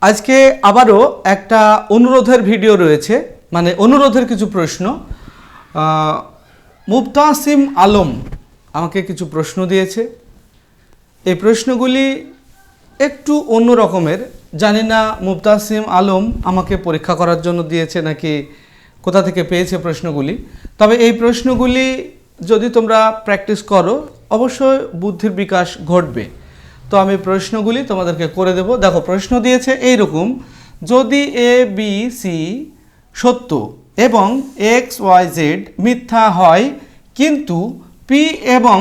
আজকে আবারও একটা অনুরোধের ভিডিও রয়েছে মানে অনুরোধের কিছু প্রশ্ন। আহ, মুবতাসিম আলম আমাকে কিছু প্রশ্ন দিয়েছে। এই প্রশ্নগুলি একটু অন্য রকমের। জানি না মুবতাসিম আলম আমাকে পরীক্ষা করার জন্য দিয়েছে নাকি কোথা থেকে পেয়েছে প্রশ্নগুলি। তবে এই প্রশ্নগুলি যদি তোমরা প্র্যাকটিস করো অবশ্যই বুদ্ধির বিকাশ ঘটবে। তো আমি প্রশ্নগুলি তোমাদেরকে করে দেব। দেখো, প্রশ্ন দিয়েছে এই রকম যদি এ বি সি সত্য এবং এক্স ওয়াই জেড মিথ্যা হয়, কিন্তু পি এবং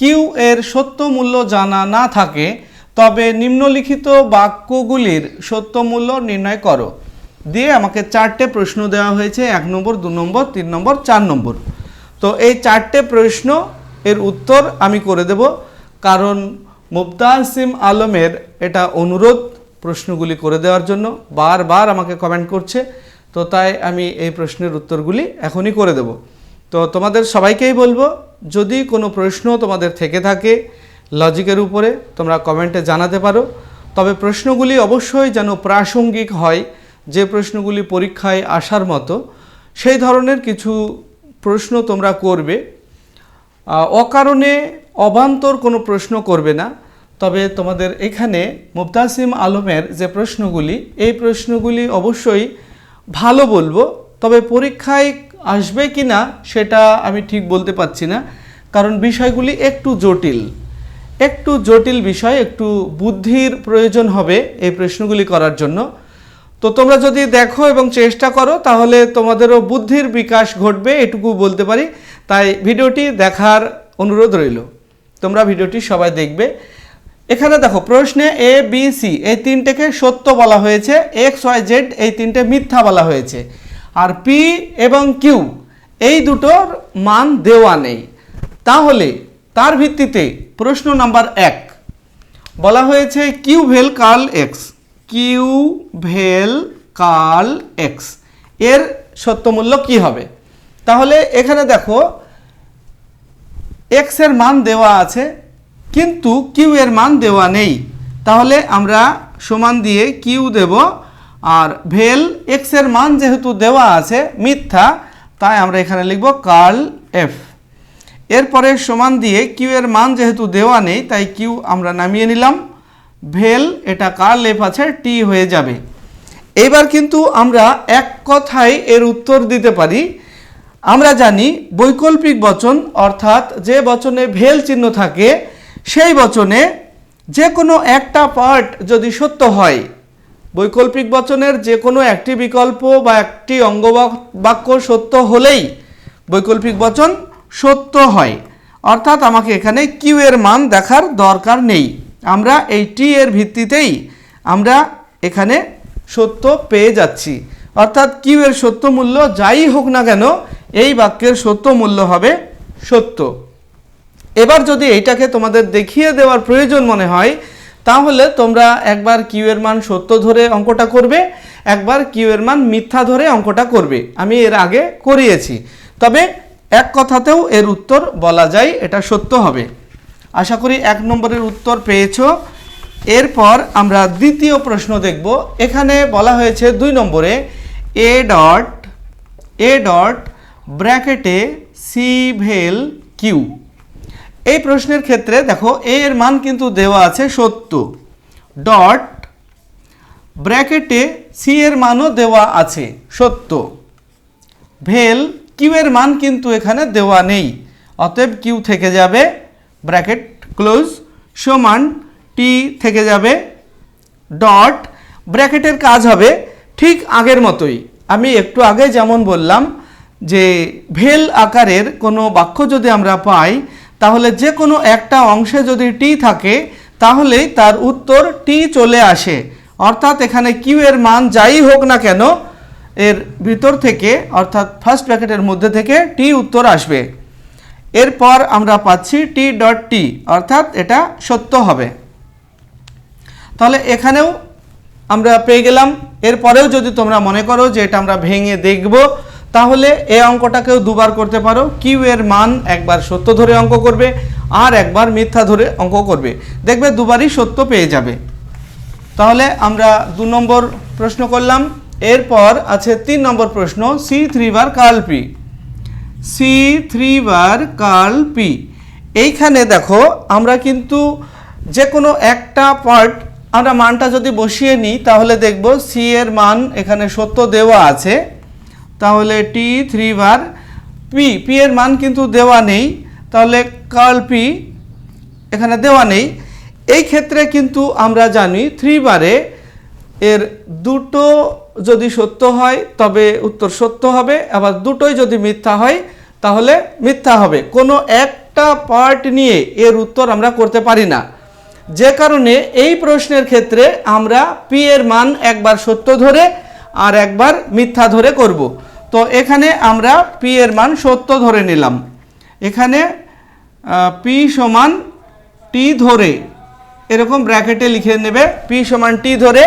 কিউ এর সত্য মূল্য জানা না থাকে, তবে নিম্নলিখিত বাক্যগুলির সত্য মূল্য নির্ণয় করো। দিয়ে আমাকে চারটে প্রশ্ন দেওয়া হয়েছে, এক নম্বর, দু নম্বর, তিন নম্বর, চার নম্বর। তো এই চারটে প্রশ্ন এর উত্তর আমি করে দেব, কারণ মুবতাসিম আলমের এটা অনুরোধ প্রশ্নগুলি করে দেওয়ার জন্য। বারবার আমাকে কমেন্ট করছে, তো তাই আমি এই প্রশ্নের উত্তরগুলি এখনই করে দেব। তো তোমাদের সবাইকেই বলব, যদি কোনো প্রশ্ন তোমাদের থেকে থাকে লজিকের উপরে, তোমরা কমেন্টে জানাতে পারো। তবে প্রশ্নগুলি অবশ্যই যেন প্রাসঙ্গিক হয়, যে প্রশ্নগুলি পরীক্ষায় আসার মতো, সেই ধরনের কিছু প্রশ্ন তোমরা করবে। অকারণে অবান্তর কোনো প্রশ্ন করবে না। তবে তোমাদের এখানে মুবতাসিম আলমের যে প্রশ্নগুলি, এই প্রশ্নগুলি অবশ্যই ভালো বলব, তবে পরীক্ষায় আসবে কি না সেটা আমি ঠিক বলতে পারছি না, কারণ বিষয়গুলি একটু জটিল। একটু জটিল বিষয়, একটু বুদ্ধির প্রয়োজন হবে এই প্রশ্নগুলি করার জন্য। তো তোমরা যদি দেখো এবং চেষ্টা করো, তাহলে তোমাদেরও বুদ্ধির বিকাশ ঘটবে, এটুকু বলতে পারি। তাই ভিডিওটি দেখার অনুরোধ রইল। তোমরা ভিডিওটি সবাই দেখবে। এখানে দেখো, প্রশ্নে এ বি সি এই তিনটেকে সত্য বলা হয়েছে এক্স ওয়াই জেড এই তিনটে মিথ্যা বলা হয়েছে। আর পি এবং কিউ এই দুটোর মান দেওয়া নেই। তাহলে তার ভিত্তিতে প্রশ্ন নাম্বার এক, বলা হয়েছে Q vel curl X Q vel curl এক্সের সত্যমূল্য কি হবে? তাহলে এখানে দেখো এক্সের মান দেওয়া আছে কিন্তু কিউ এর মান দেওয়া নেই। তাহলে আমরা সমান দিয়ে কিউ দেব, আর ভেল এক্সের মান যেহেতু দেওয়া আছে মিথ্যা, তাই আমরা এখানে লিখব কার্ল এফ। এরপরে সমান দিয়ে কিউ এর মান যেহেতু দেওয়া নেই, তাই কিউ আমরা নামিয়ে নিলাম। ভেল, এটা কার্ল এফ আছে, টি হয়ে যাবে। এবার কিন্তু আমরা এক কথায় এর উত্তর দিতে পারি। আমরা জানি বৈকল্পিক বচন, অর্থাৎ যে বচনে ভেল চিহ্ন থাকে সেই বচনে যে কোনো একটা পার্ট যদি সত্য হয়, বৈকল্পিক বচনের যে কোনো একটি বিকল্প বা একটি অঙ্গ বাক্য সত্য হলেই বৈকল্পিক বচন সত্য হয়। অর্থাৎ আমাকে এখানে কিউ এর মান দেখার দরকার নেই। আমরা এই টি এর ভিত্তিতেই আমরা এখানে সত্য পেয়ে যাচ্ছি। অর্থাৎ কিউ এর সত্য মূল্য যাই হোক না কেন, এই বাক্যের সত্য মূল্য হবে সত্য। এবার যদি এইটাকে তোমাদের দেখিয়ে দেওয়ার প্রয়োজন মনে হয়, তাহলে তোমরা একবার কিউ এর মান সত্য ধরে অঙ্কটা করবে, একবার কিউ এর মান মিথ্যা ধরে অঙ্কটা করবে। আমি এর আগে করিয়েছি। তবে এক কথাতেও এর উত্তর বলা যায় এটা সত্য হবে। আশা করি এক নম্বরের উত্তর পেয়েছ। এরপর আমরা দ্বিতীয় প্রশ্ন দেখব। এখানে বলা হয়েছে দুই নম্বরে এ ডট এ ডট, ব্র্যাকেটে সি ভেল কিউ। এই প্রশ্নের ক্ষেত্রে দেখো এ এর মান কিন্তু দেওয়া আছে সত্য ডট ব্র্যাকেটে সি এর মানও দেওয়া আছে সত্য ভেল কিউ এর মান কিন্তু এখানে দেওয়া নেই। অতএব কিউ থেকে যাবে ব্র্যাকেট ক্লোজ সমান টি থেকে যাবে। ডট ব্র্যাকেটের কাজ হবে ঠিক আগের মতোই। আমি একটু আগে যেমন বললাম যে ভেল আকারের কোনো বাক্য যদি আমরা পাই তাহলে যে কোনো একটা অংশে যদি টি থাকে, তাহলেই তার উত্তর টি চলে আসে। অর্থাৎ এখানে কিউ এর মান যাই হোক না কেন, এর ভিতর থেকে, অর্থাৎ ফার্স্ট ব্র্যাকেটের মধ্যে থেকে টি উত্তর আসবে। এরপর আমরা পাচ্ছি টি ডট টি অর্থাৎ এটা সত্য হবে। তাহলে এখানেও আমরা পেয়ে গেলাম। এরপরেও যদি তোমরা মনে করো যে এটা আমরা ভেঙে দেখব তাহলে এই অঙ্কটাকেও দুবার করতে পারো। কিউ এর মান একবার সত্য ধরে অঙ্ক করবে, আর একবার মিথ্যা ধরে অঙ্ক করবে। দেখবে দুবারই সত্য পেয়ে যাবে। তাহলে আমরা দু নম্বর প্রশ্ন করলাম। এরপর আছে তিন নম্বর প্রশ্ন C three bar curl P C three bar curl P এইখানে দেখো, আমরা কিন্তু যে কোনো একটা পার্ট আমরা মানটা যদি বসিয়ে নিই, তাহলে দেখব সি এর মান এখানে সত্য দেওয়া আছে। তাহলে T three bar P P এর মান কিন্তু দেওয়া নেই, তাহলে কার্ল পি এখানে দেওয়া নেই। এই ক্ষেত্রে কিন্তু আমরা জানি থ্রি বারে এর দুটো যদি সত্য হয়, তবে উত্তর সত্য হবে, আবার দুটোই যদি মিথ্যা হয়, তাহলে মিথ্যা হবে। কোনো একটা পার্ট নিয়ে এর উত্তর আমরা করতে পারি না। যে কারণে এই প্রশ্নের ক্ষেত্রে আমরা পি এর মান একবার সত্য ধরে আর একবার মিথ্যা ধরে করব। তো এখানে আমরা পি এর মান সত্য ধরে নিলাম। এখানে পি সমান টি ধরে, এরকম ব্র্যাকেটে লিখে নেবে পি সমান টি ধরে,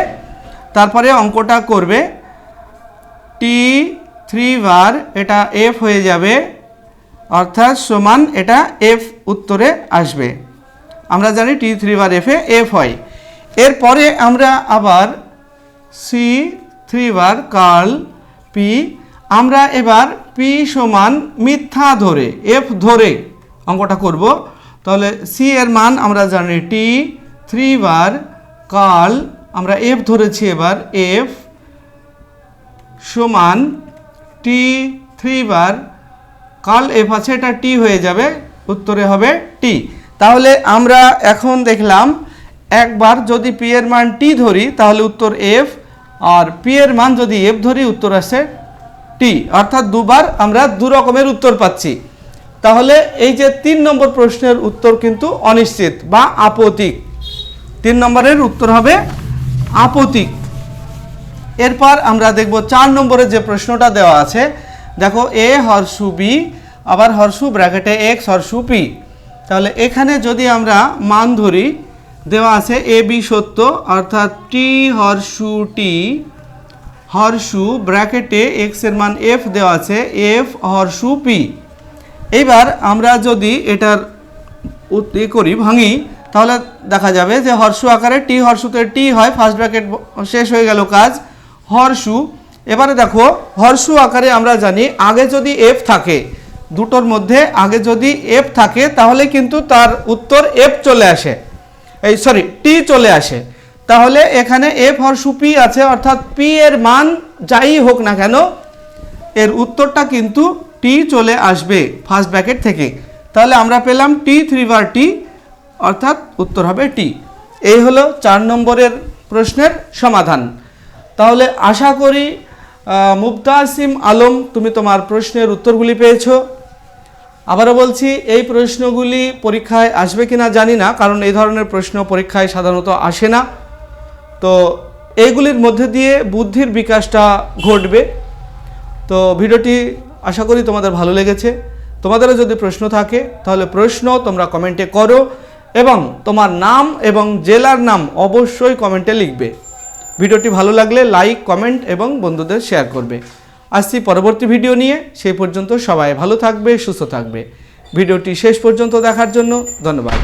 তারপরে অঙ্কটা করবে টি থ্রি বার এটা এফ হয়ে যাবে, অর্থাৎ সমান এটা এফ উত্তরে আসবে। আমরা জানি টি থ্রি বার এফে এফ হয়। এরপরে আমরা আবার C three bar curl P আমরা এবার পি সমান মিথ্যা ধরে এফ ধরে অঙ্কটা করব। তাহলে সি এর মান আমরা জানি টি থ্রি বার কাল, আমরা এফ ধরেছি এবার এফ সমান টি থ্রি বার কাল এফ আছে, এটা টি হয়ে যাবে, উত্তরে হবে টি তাহলে আমরা এখন দেখলাম একবার যদি পি এর মান টি ধরি, তাহলে উত্তর এফ আর পি এর মান যদি এফ ধরি, উত্তর আসে টি, অর্থাৎ দুবার আমরা দু রকমের উত্তর পাচ্ছি। তাহলে এই যে তিন নম্বর প্রশ্নের উত্তর কিন্তু অনিশ্চিত বা আপতিক। তিন নম্বরের উত্তর হবে আপতিক। এরপর আমরা দেখব চার নম্বরে যে প্রশ্নটা দেওয়া আছে, দেখো এ হর্ষু বি, আবার হর্ষু ব্র্যাকেটে এক্স হর্ষু পি। তাহলে এখানে যদি আমরা মান ধরি, দেওয়া আছে এ বি সত্য, অর্থাৎ টি হর্ষু টি হর্ষু ব্র্যাকেটে এক্সের মান এফ দেওয়া আছে এফ হর্ষু পি এইবার আমরা যদি এটার এ করি, ভাঙি, তাহলে দেখা যাবে যে হর্ষু আকারে টি হর্ষুতে টি হয় ফার্স্ট ব্র্যাকেট শেষ হয়ে গেল কাজ হর্ষু এবারে দেখো হর্ষু আকারে আমরা জানি আগে যদি এফ থাকে, দুটোর মধ্যে আগে যদি এফ থাকে, তাহলে কিন্তু তার উত্তর এফ চলে আসে। এই সরি টি চলে আসে। তাহলে এখানে এফ হর্ষু পি আছে, অর্থাৎ পি এর মান যাই হোক না কেন, এর উত্তরটা কিন্তু টি চলে আসবে ফার্স্ট ব্র্যাকেট থেকে। তাহলে আমরা পেলাম টি থ্রি বার টি অর্থাৎ উত্তর হবে টি এই হলো চার নম্বরের প্রশ্নের সমাধান। তাহলে আশা করি মুবতাসিম আলম, তুমি তোমার প্রশ্নের উত্তরগুলি পেয়েছ। আবারও বলছি, এই প্রশ্নগুলি পরীক্ষায় আসবে কিনা জানি না, কারণ এই ধরনের প্রশ্ন পরীক্ষায় সাধারণত আসে না। তো এইগুলির মধ্যে দিয়ে বুদ্ধির বিকাশটা ঘটবে। তো ভিডিওটি আশা করি তোমাদের ভালো লেগেছে। তোমাদেরও যদি প্রশ্ন থাকে, তাহলে প্রশ্ন তোমরা কমেন্টে করো এবং তোমার নাম এবং জেলার নাম অবশ্যই কমেন্টে লিখবে। ভিডিওটি ভালো লাগলে লাইক, কমেন্ট এবং বন্ধুদের শেয়ার করবে। আসছি পরবর্তী ভিডিও নিয়ে। সেই পর্যন্ত সবাই ভালো থাকবে, সুস্থ থাকবে। ভিডিওটি শেষ পর্যন্ত দেখার জন্য ধন্যবাদ।